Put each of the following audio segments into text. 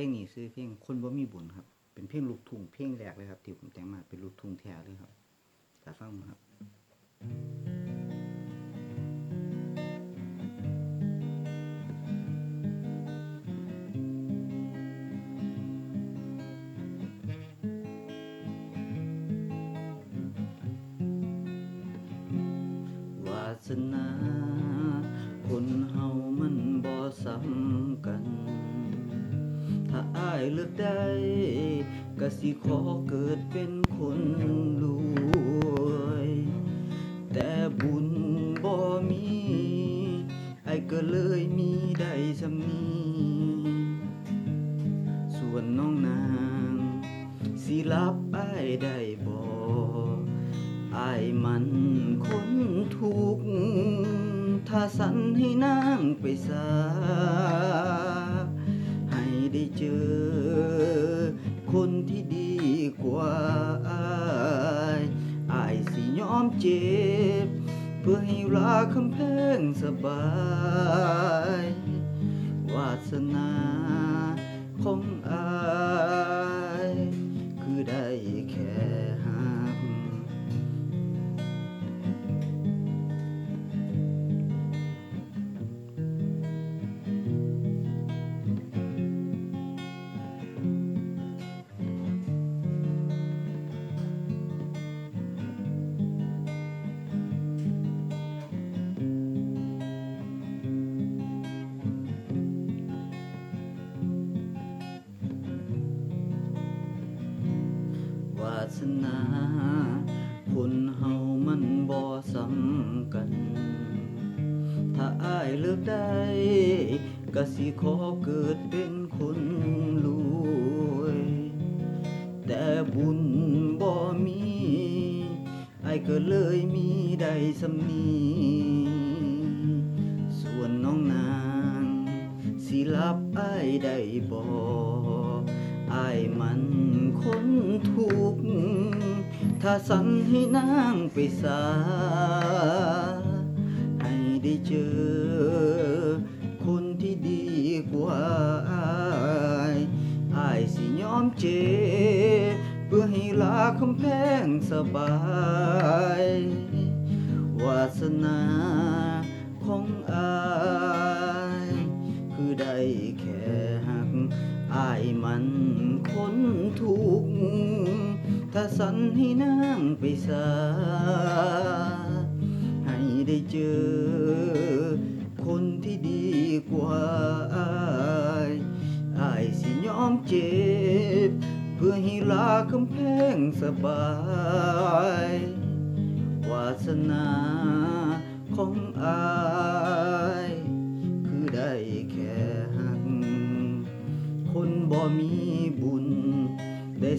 ลงนี้ซื้อเพลงคนบ่มีบุญครับ เป็นเพลงลูกทุ่งเพลงแรกเลยครับที่ผมแต่งมาเป็นลูกทุ่งแท้เลยครับแต่ฟังมาครับ วาสนา คนเฮามันบ่ซ้ำกัน ถ้าอายเลือกได้ก็สิขอเกิดเป็นคนรวย แต่บุญบ่มีไอ้ายก็เลยมีได้สำนี้ส่วนน้องนาง สิรับอ้ายได้บ่อายมันคนทุกข์ถ้าสันให้นางไปสา ได้เจอ คนที่ดีกว่าอายอายสิยอมเจ็บ เพื่อให้ราคำแพงสบาย วาสนาของอาย สนาคนเฮามันบ่ซ้ำกัน ถ้าอ้ายเลือกได้ก็สิขอเกิดเป็นคนรวย แต่บุญบ่มีไอ้ายก็เลยมีได้สำนีส่วนน้องนางสิรับอ้ายได้บ่อายมันคนทุกข์ ถ้าสันให้นางไปสา ให้ได้เจอ คนที่ดีกว่าอายอายสิยอมเจ็บเพื่อให้ลาคำแพงสบาย วาสนาของอาย คือได้แค่หัก อายมันคนทุกข์ถ้าสันให้นางไปสา ให้ได้เจอ คนที่ดีกว่าอายอายสิยอมเจ็บ เพื่อให้ลาคำแพงสบาย วาสนาของอา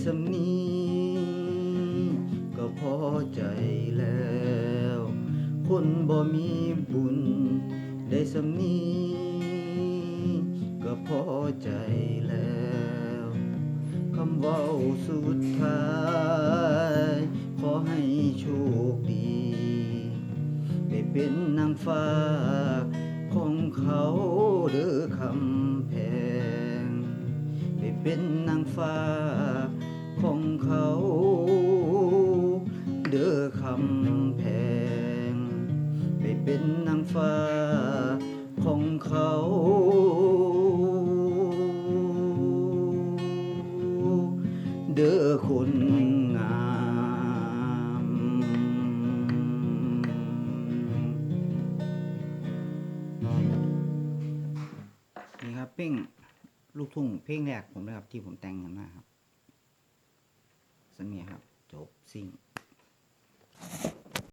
สำนีก็พอใจแล้ว คนบ่มีบุญ ได้สำนีก็พอใจแล้วคำว้าสุดท้าย ขอให้โชคดี ได้เป็นนางฟ้าของเขาเด้อคำแพง ได้เป็นนางฟ้า ของเขา เด้อคำแพง ไปเป็นนางฟ้าของเขาเด้อคนงาม นี่ครับเพลงลูกทุ่งเพลงแรกผมนะครับที่ผมแต่งกันมาครับ สันเนียครับ จบสิ่ง